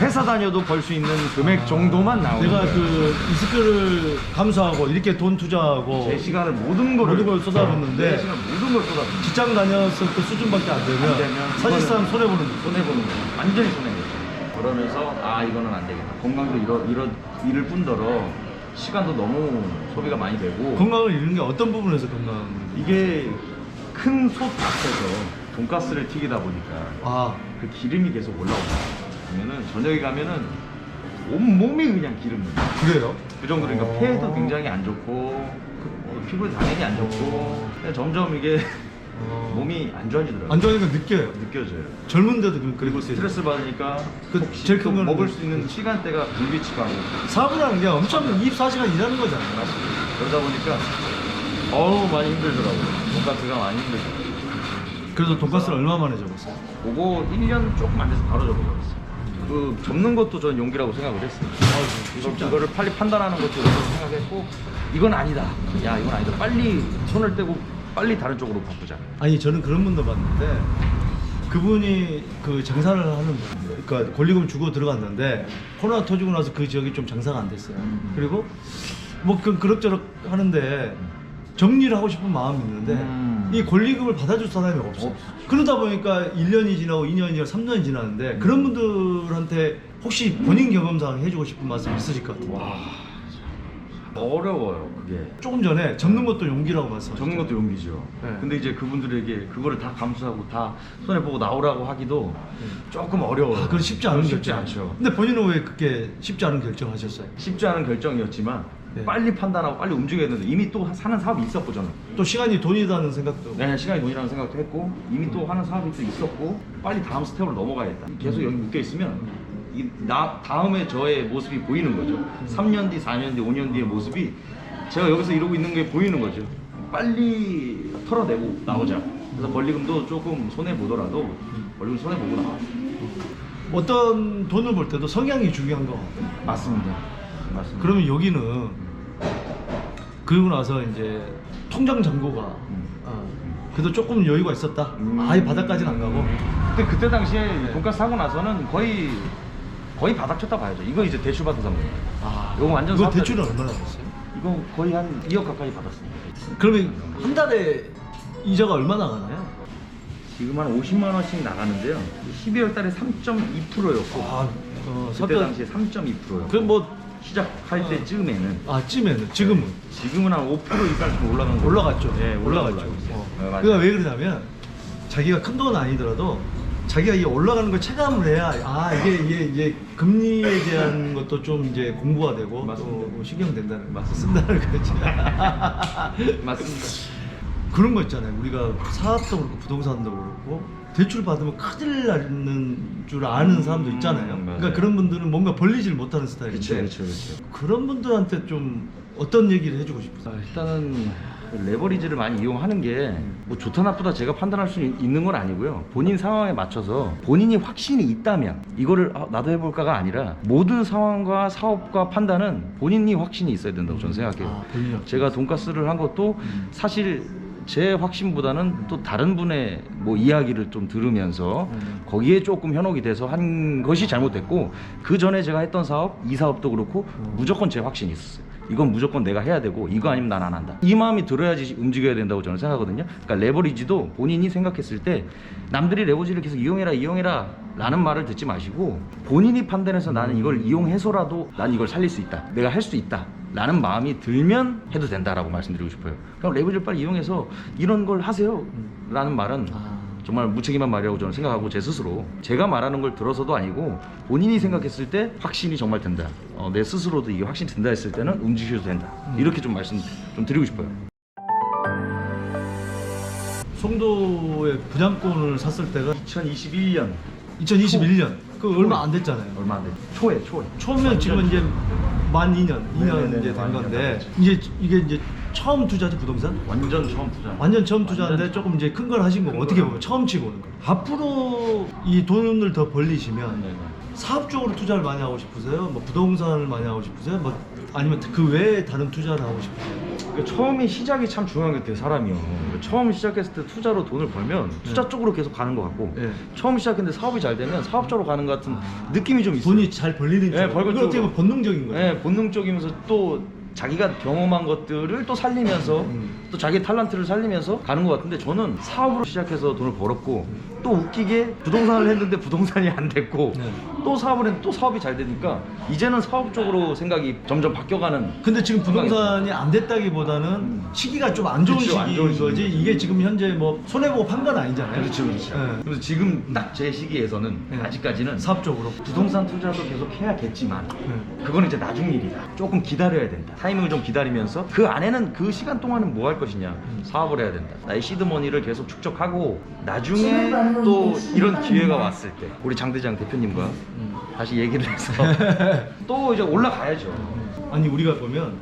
Speaker 2: 회사 다녀도 벌 수 있는 금액 정도만 나오는
Speaker 1: 내가
Speaker 2: 거예요.
Speaker 1: 그 리스크를 감수하고 이렇게 돈 투자하고
Speaker 2: 제 시간을 모든 거를
Speaker 1: 모든 걸 쏟아붓는데
Speaker 2: 내 시간 모든 걸 쏟아붓는
Speaker 1: 직장 다녔을 때 수준밖에 안 되면,
Speaker 2: 안 되면
Speaker 1: 사실상 손해 보는 거죠.
Speaker 2: 손해 보는 거 완전히 손해 보죠. 그러면서 아 이거는 안 되겠다. 건강도 잃어 잃어 잃을 뿐더러 시간도 너무 소비가 많이 되고
Speaker 1: 건강을 잃는 게 어떤 부분에서 건강?
Speaker 2: 이게 큰 솥 앞에서 돈가스를 튀기다 보니까
Speaker 1: 아
Speaker 2: 그 기름이 계속 올라오잖아 요. 그러면은 저녁에 가면은 온 몸이 그냥 기름이에요.
Speaker 1: 그래요?
Speaker 2: 그 정도로 그러니까
Speaker 1: 어.
Speaker 2: 폐도 굉장히 안 좋고 그, 어, 피부도 당연히 안 좋고 그냥 점점 이게
Speaker 1: 어.
Speaker 2: 몸이 안 좋아지더라고요.
Speaker 1: 안건 느껴요.
Speaker 2: 느껴져요.
Speaker 1: 젊은데도 그-
Speaker 2: 그리고
Speaker 1: 그리고
Speaker 2: 스트레스 받으니까
Speaker 1: 그
Speaker 2: 혹시
Speaker 1: 제일
Speaker 2: 또
Speaker 1: 큰 거는
Speaker 2: 먹을
Speaker 1: 그-
Speaker 2: 수 있는 시간대가 불규칙하고
Speaker 1: 사업이라는 게 엄청 24시간 일하는 거잖아요.
Speaker 2: 그러다 보니까 어우 많이 힘들더라고요. 돈가스가 많이 힘들더라고요.
Speaker 1: 그래서 돈가스를 얼마 만에 접었어요?
Speaker 2: 그거 1년 조금 안 돼서 바로 접어버렸어요. 그 접는 것도 전 용기라고 생각을 했어요. 이거 그거를 빨리 판단하는 것도 용기라고 생각했고 이건 아니다. 야 이건 아니다. 빨리 손을 떼고 빨리 다른 쪽으로 바꾸자.
Speaker 1: 아니 저는 그런 분도 봤는데 그분이 그 장사를 하는 분, 그러니까 권리금 주고 들어갔는데 코로나 터지고 나서 그 지역이 좀 장사가 안 됐어요.
Speaker 2: 음.
Speaker 1: 그리고 뭐 그 그럭저럭 하는데 정리를 하고 싶은 마음이 있는데
Speaker 2: 음.
Speaker 1: 이 권리금을 받아줄 사람이 없어. 그러다 보니까 1년이 지나고 2년이 지나고 3년이 지나는데 그런 분들한테 혹시 본인 경험상 해주고 싶은 말씀 있으실 것 같아요.
Speaker 2: 와 어려워요 그게.
Speaker 1: 조금 전에 접는 것도 용기라고 말씀하셨죠.
Speaker 2: 적는 것도 용기죠.
Speaker 1: 네.
Speaker 2: 근데 이제 그분들에게 그거를 다 감수하고 다 손해 보고 나오라고 하기도
Speaker 1: 네.
Speaker 2: 조금 어려워요.
Speaker 1: 아, 그건 쉽지 않은
Speaker 2: 쉽지
Speaker 1: 결정.
Speaker 2: 않죠.
Speaker 1: 근데 본인은 왜 그렇게 쉽지 않은 결정하셨어요?
Speaker 2: 쉽지 않은 결정이었지만
Speaker 1: 네.
Speaker 2: 빨리 판단하고 빨리 움직여야 되는데 이미 또 사는 사업이 있었고 저는.
Speaker 1: 또 시간이 돈이라는 생각도.
Speaker 2: 네, 시간이 돈이라는 생각도 했고 이미 또 하는 사업이 또 있었고 빨리 다음 스텝으로 넘어가야겠다. 계속 여기 묶여 있으면 이, 나 다음에 저의 모습이 보이는 거죠. 3년 뒤, 4년 뒤, 5년 뒤의 모습이 제가 여기서 이러고 있는 게 보이는 거죠. 빨리 털어내고 나오자. 그래서 권리금도 조금 손해 보더라도 권리금 손해 보고 나와.
Speaker 1: 어떤 돈을 벌 때도 성향이 중요한 거 같아요.
Speaker 2: 맞습니다. 맞습니다.
Speaker 1: 그러면 여기는 그러고 나서 이제 통장 잔고가 어, 그래도 조금 여유가 있었다.
Speaker 2: 음.
Speaker 1: 아예 바닥까지는 안 가고.
Speaker 2: 근데 그때 당시에 돈가스 사고 나서는 거의 거의 바닥 쳤다 봐야죠. 이거 이제 대출 한 거예요.
Speaker 1: 아,
Speaker 2: 이거 완전
Speaker 1: 이거
Speaker 2: 사업자-
Speaker 1: 대출은 얼마나 받았어요?
Speaker 2: 이거 거의 한 2억 가까이 받았습니다.
Speaker 1: 그러면 한 달에 이자가 얼마 나 가나요?
Speaker 2: 지금 한 50만 원씩 나가는데요. 12월 달에 3.2%였고
Speaker 1: 아, 어,
Speaker 2: 그때 당시에 3.2%였고
Speaker 1: 그럼 뭐
Speaker 2: 시작할
Speaker 1: 어.
Speaker 2: 때쯤에는
Speaker 1: 아, 찜에는 지금은
Speaker 2: 지금은 한 5% 이상 좀 올라간 거
Speaker 1: 올라갔죠.
Speaker 2: 네, 올라갔죠.
Speaker 1: 올라갔죠. 어.
Speaker 2: 네.
Speaker 1: 그러니까 왜 그러냐면 자기가 큰 돈은 아니더라도 자기가 이 올라가는 걸 체감을 해야 아 이게 이게 이게 금리에 대한 것도 좀 이제 공부가 되고
Speaker 2: 맞습니다.
Speaker 1: 또 신경 된다는 거
Speaker 2: 맞습니다.
Speaker 1: 쓴다는 거지.
Speaker 2: 맞습니다.
Speaker 1: 그런 거 있잖아요. 우리가 사업도 그렇고 부동산도 그렇고 대출 받으면 큰일 나는 줄 아는 사람도 있잖아요.
Speaker 2: 음.
Speaker 1: 그러니까 그런 분들은 뭔가 벌리질 못하는 스타일인데
Speaker 2: 그렇죠, 그렇죠.
Speaker 1: 그런 분들한테 좀 어떤 얘기를 해주고 싶으세요?
Speaker 2: 아, 일단은 레버리지를 많이 이용하는 게 뭐 좋다 나쁘다 제가 판단할 수 있- 있는 건 아니고요. 본인 상황에 맞춰서 본인이 확신이 있다면 이거를 아, 나도 해볼까가 아니라 모든 상황과 사업과 판단은 본인이 확신이 있어야 된다고 저는 생각해요.
Speaker 1: 아, 본인이 확신.
Speaker 2: 제가 돈가스를 한 것도
Speaker 1: 음.
Speaker 2: 사실 제 확신보다는 또 다른 분의 뭐 이야기를 좀 들으면서
Speaker 1: 음.
Speaker 2: 거기에 조금 현혹이 돼서 한 것이 잘못됐고 그 전에 제가 했던 사업 이 사업도 그렇고
Speaker 1: 음.
Speaker 2: 무조건 제 확신이 있었어요. 이건 무조건 내가 해야 되고 이거 아니면 난 안 한다. 이 마음이 들어야지 움직여야 된다고 저는 생각하거든요. 그러니까 레버리지도 본인이 생각했을 때 남들이 레버리지를 계속 이용해라 이용해라 라는 말을 듣지 마시고 본인이 판단해서 나는 이걸 이용해서라도 난 이걸 살릴 수 있다. 내가 할 수 있다. 라는 마음이 들면 해도 된다라고 말씀드리고 싶어요. 그럼 레버리지를 빨리 이용해서 이런 걸 하세요. 라는 말은
Speaker 1: 아.
Speaker 2: 정말 무책임한 말이라고 저는 생각하고 제 스스로 제가 말하는 걸 들어서도 아니고 본인이 생각했을 때 확신이 정말 된다. 어, 내 스스로도 이게 확신이 된다 했을 때는 움직여도 된다.
Speaker 1: 음.
Speaker 2: 이렇게 좀 말씀 좀 드리고 싶어요.
Speaker 1: 송도에 분양권을 샀을 때가
Speaker 2: 2021년
Speaker 1: 2021년 그 얼마 안 됐잖아요.
Speaker 2: 얼마 안 됐. 초에 초에.
Speaker 1: 처음에 지금 이제 만 2년, 2년
Speaker 2: 네네네,
Speaker 1: 이제
Speaker 2: 된만
Speaker 1: 건데
Speaker 2: 2년
Speaker 1: 이제 이게 이제 처음 투자지 부동산?
Speaker 2: 완전 처음 투자.
Speaker 1: 완전 처음 투자인데 조금 이제 큰 걸 하신 거고
Speaker 2: 큰
Speaker 1: 어떻게
Speaker 2: 걸
Speaker 1: 보면 처음 치고는 앞으로 이 돈을 더 벌리시면
Speaker 2: 네네.
Speaker 1: 사업 쪽으로 투자를 많이 하고 싶으세요? 뭐 부동산을 많이 하고 싶으세요? 뭐 아니면 그 외에 다른 투자를 하고 싶으세요?
Speaker 2: 그 처음이 시작이 참 중요한 것 같아요 사람이요 그 처음 시작했을 때 투자로 돈을 벌면 투자
Speaker 1: 네.
Speaker 2: 쪽으로 계속 가는 것 같고
Speaker 1: 네.
Speaker 2: 처음 시작했는데 사업이 잘 되면 사업 쪽으로 가는 것 같은 느낌이 좀 있어요
Speaker 1: 돈이 잘 벌리는 쪽.
Speaker 2: 네, 벌금
Speaker 1: 이건 어떻게
Speaker 2: 쪽으로.
Speaker 1: 보면 본능적인 거예요.
Speaker 2: 네, 본능적이면서 또 자기가 경험한 것들을 또 살리면서
Speaker 1: 음.
Speaker 2: 또 자기 탤런트를 살리면서 가는 것 같은데 저는 사업으로 시작해서 돈을 벌었고 또 웃기게 부동산을 했는데 부동산이 안 됐고
Speaker 1: 네.
Speaker 2: 또 사업을 했는데 또 사업이 잘 되니까 이제는 사업 쪽으로 생각이 점점 바뀌어가는
Speaker 1: 근데 지금 부동산이 안 됐다기보다는 시기가 좀 안 좋은
Speaker 2: 그쵸, 안
Speaker 1: 시기인
Speaker 2: 좋은 시기.
Speaker 1: 거지 이게 지금 현재 뭐 손해보고 판 건 아니잖아요.
Speaker 2: 그렇죠 그렇죠
Speaker 1: 네.
Speaker 2: 그래서 지금 딱 제 시기에서는
Speaker 1: 네.
Speaker 2: 아직까지는
Speaker 1: 사업 쪽으로.
Speaker 2: 부동산 투자도 계속 해야겠지만
Speaker 1: 네.
Speaker 2: 그거는 이제 나중 일이다. 조금 기다려야 된다. 타이밍을 좀 기다리면서 그 안에는 그 시간 동안은 뭐 할 것이냐. 사업을 해야 된다. 나의 시드머니를 계속 축적하고 나중에 또 이런 기회가 왔을 때 우리 장대장 대표님과
Speaker 1: 음.
Speaker 2: 다시 얘기를 해서 또 이제 올라가야죠.
Speaker 1: 아니 우리가 보면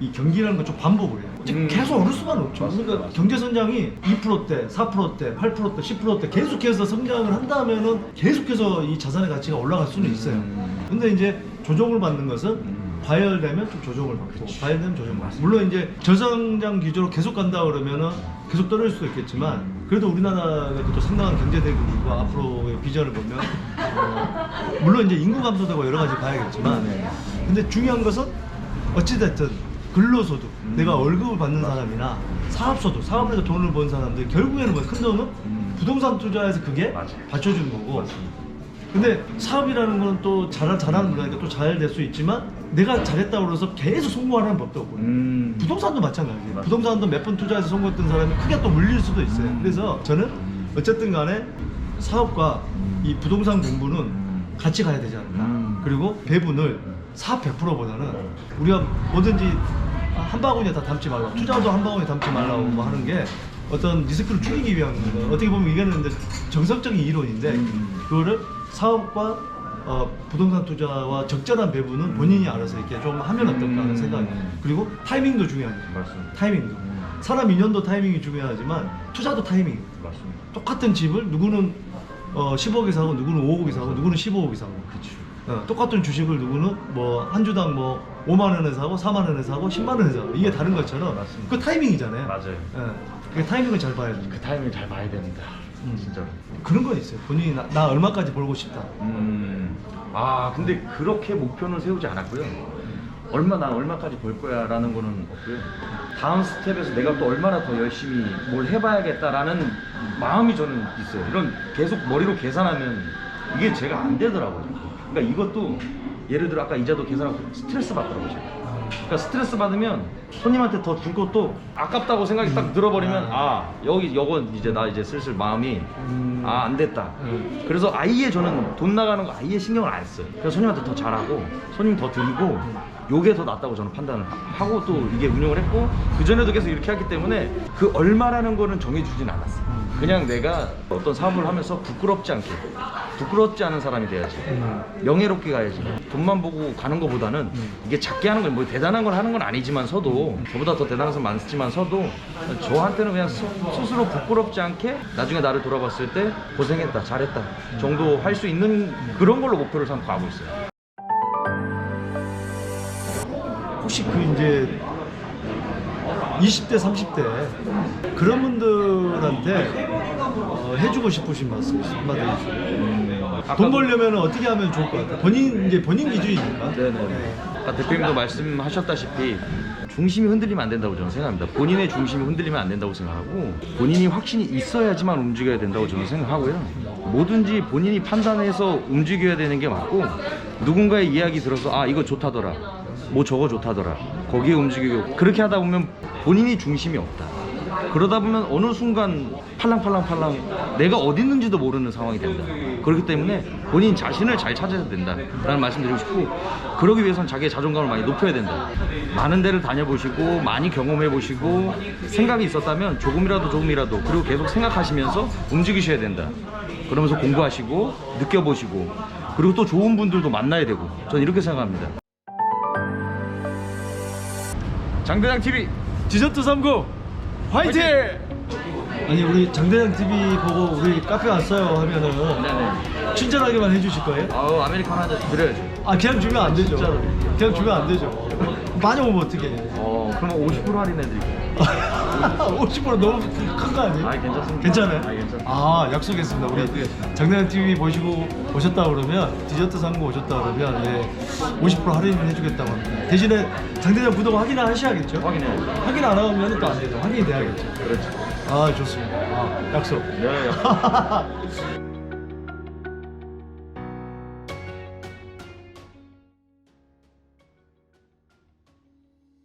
Speaker 1: 이 경기라는 건 좀 반복을 해요.
Speaker 2: 음.
Speaker 1: 계속 오를 수만 없죠.
Speaker 2: 맞습니다,
Speaker 1: 그러니까
Speaker 2: 맞습니다.
Speaker 1: 경제 성장이 2%대, 4%대, 8%대, 10%대 계속해서 성장을 한다면은 계속해서 이 자산의 가치가 올라갈 수는 있어요.
Speaker 2: 음.
Speaker 1: 근데 이제 조정을 받는 것은
Speaker 2: 음.
Speaker 1: 과열되면 좀 조정을 받고. 과열되면 조정을 받고 물론 이제 저성장 기조로 계속 간다 그러면은 계속 떨어질 수도 있겠지만 그래도 우리나라가 또 상당한 경제 대국이고 앞으로의 비전을 보면 어, 물론 이제 인구 감소되고 여러 가지 봐야겠지만
Speaker 2: 네.
Speaker 1: 근데 중요한 것은 어찌됐든 근로소득
Speaker 2: 음.
Speaker 1: 내가 월급을 받는 사람이나 사업소득 사업을 해서 돈을 번 사람들 결국에는 뭐큰 돈은
Speaker 2: 음.
Speaker 1: 부동산 투자해서 그게
Speaker 2: 맞아요.
Speaker 1: 받쳐주는 거고
Speaker 2: 맞습니다.
Speaker 1: 근데 사업이라는 거는 또 잘, 잘하는 거니까 또 잘 될 수 있지만 내가 잘했다고 해서 계속 성공하는 법도 없고
Speaker 2: 음.
Speaker 1: 부동산도 마찬가지예요. 부동산도 몇 번 투자해서 성공했던 사람이 크게 또 물릴 수도 있어요
Speaker 2: 음.
Speaker 1: 그래서 저는
Speaker 2: 음.
Speaker 1: 어쨌든 간에 사업과
Speaker 2: 음.
Speaker 1: 이 부동산 공부는
Speaker 2: 음.
Speaker 1: 같이 가야 되지 않을까
Speaker 2: 음.
Speaker 1: 그리고 배분을 사업 100%보다는 우리가 뭐든지 한 바구니에 다 담지 말라고 투자도 한 바구니에 담지 말라고 뭐 하는 게 어떤 리스크를 줄이기 위한 거 어떻게 보면 이거는 이제 정석적인 이론인데
Speaker 2: 음.
Speaker 1: 그거를 사업과 어, 부동산 투자와 적절한 배분은 본인이 알아서 이렇게 좀 하면 어떨까 하는
Speaker 2: 음.
Speaker 1: 생각이에요. 그리고 타이밍도 중요하죠.
Speaker 2: 맞습니다.
Speaker 1: 타이밍도.
Speaker 2: 음.
Speaker 1: 사람 인연도 타이밍이 중요하지만 투자도 타이밍입니다.
Speaker 2: 맞습니다.
Speaker 1: 똑같은 집을 누구는 어, 10억에 사고 누구는 5억에 사고 누구는 15억에 사고
Speaker 2: 그렇죠.
Speaker 1: 어, 똑같은 주식을 누구는 뭐 한 주당 뭐 5만 원에 사고 4만 원에 사고 10만 원에 사고 이게 다른 것처럼
Speaker 2: 맞습니다.
Speaker 1: 그 타이밍이잖아요.
Speaker 2: 맞아요.
Speaker 1: 예. 그 타이밍을 잘 봐야 됩니다.
Speaker 2: 그 타이밍 잘 봐야 됩니다.
Speaker 1: 음.
Speaker 2: 진짜로.
Speaker 1: 그런 건 있어요. 본인이 나, 나 얼마까지 벌고 싶다.
Speaker 2: 음. 아 근데 그렇게 목표는 세우지 않았고요. 얼마 난 얼마까지 벌 거야라는 거는 없고요. 다음 스텝에서 내가 또 얼마나 더 열심히 뭘 해봐야겠다라는 마음이 저는 있어요. 이런 계속 머리로 계산하면 이게 제가 안 되더라고요. 그러니까 이것도 예를 들어 아까 이자도 계산하고 스트레스 받더라고요. 제가. 그러니까 스트레스 받으면 손님한테 더 줄 것도 아깝다고 생각이 딱 들어버리면 아 여기 여건 이제 나 이제 슬슬 마음이
Speaker 1: 음.
Speaker 2: 아안 됐다.
Speaker 1: 음.
Speaker 2: 그래서 아예 저는 돈 나가는 거 아예 신경을 안 써요. 그래서 손님한테 더 잘하고 손님 더 드리고 요게 더 낫다고 저는 판단을 하- 하고 또 이게 운영을 했고 그 전에도 계속 이렇게 했기 때문에 그 얼마라는 거는 정해주진 않았어요. 그냥 내가 어떤 사업을 하면서 부끄럽지 않게 부끄럽지 않은 사람이 돼야지.
Speaker 1: 음.
Speaker 2: 명예롭게 가야지. 돈만 보고 가는 것보다는 이게 작게 하는 건뭐 대단한 걸 하는 건 아니지만서도 저보다 더 대단한 사람 많지만서도 저한테는 그냥 스, 스스로 부끄럽지 않게 나중에 나를 돌아봤을 때 고생했다, 잘했다 정도 할 수 있는 그런 걸로 목표를 삼고 가고 있어요.
Speaker 1: 혹시 그 이제 20대, 30대 그런 분들한테 어, 해주고 싶으신 말씀 한마디 해주세요. 돈 벌려면 어떻게 하면 좋을 것 같아요? 본인 이제 본인 기준이니까.
Speaker 2: 네네. 아까 대표님도 말씀하셨다시피 중심이 흔들리면 안 된다고 저는 생각합니다. 본인의 중심이 흔들리면 안 된다고 생각하고 본인이 확신이 있어야지만 움직여야 된다고 저는 생각하고요. 뭐든지 본인이 판단해서 움직여야 되는 게 맞고 누군가의 이야기 들어서 아 이거 좋다더라. 뭐 저거 좋다더라. 거기에 움직이고 그렇게 하다 보면 본인이 중심이 없다. 그러다 보면 어느 순간 팔랑팔랑팔랑 내가 어디 있는지도 모르는 상황이 된다. 그렇기 때문에 본인 자신을 잘 찾아야 된다 라는 말씀 드리고 싶고 그러기 위해서는 자기의 자존감을 많이 높여야 된다. 많은 데를 다녀보시고 많이 경험해 보시고 생각이 있었다면 조금이라도 조금이라도 그리고 계속 생각하시면서 움직이셔야 된다. 그러면서 공부하시고 느껴보시고 그리고 또 좋은 분들도 만나야 되고 저는 이렇게 생각합니다. 장대장 TV
Speaker 1: 디저트 3구 화이팅! 아니 우리 장대장 TV 보고 우리 카페 왔어요 하면은
Speaker 2: 네네.
Speaker 1: 친절하게만 해주실 거예요?
Speaker 2: 아우 아메리카노 한잔 드려야죠.
Speaker 1: 아 그냥 주면 안 되죠.
Speaker 2: 진짜로.
Speaker 1: 그냥 주면 안 되죠. 많이 오면 어떻게 해?
Speaker 2: 어 그러면 50% 할인해드릴게요.
Speaker 1: 50% 너무 큰 거 아니에요?
Speaker 2: 아니, 괜찮습니다.
Speaker 1: 괜찮아요?
Speaker 2: 아니, 괜찮습니다.
Speaker 1: 아, 약속했습니다. 우리
Speaker 2: 약속했습니다.
Speaker 1: 장대현 TV 보시고 오셨다 그러면 디저트 상고 오셨다 그러면 예, 50% 할인을 해주겠다고 합니다. 대신에 장대현 구독 확인을 하셔야겠죠?
Speaker 2: 확인해야죠.
Speaker 1: 확인 안 하면 또 안 되죠. 확인이 돼야겠죠.
Speaker 2: 그렇죠.
Speaker 1: 아, 좋습니다. 아, 약속.
Speaker 2: 네.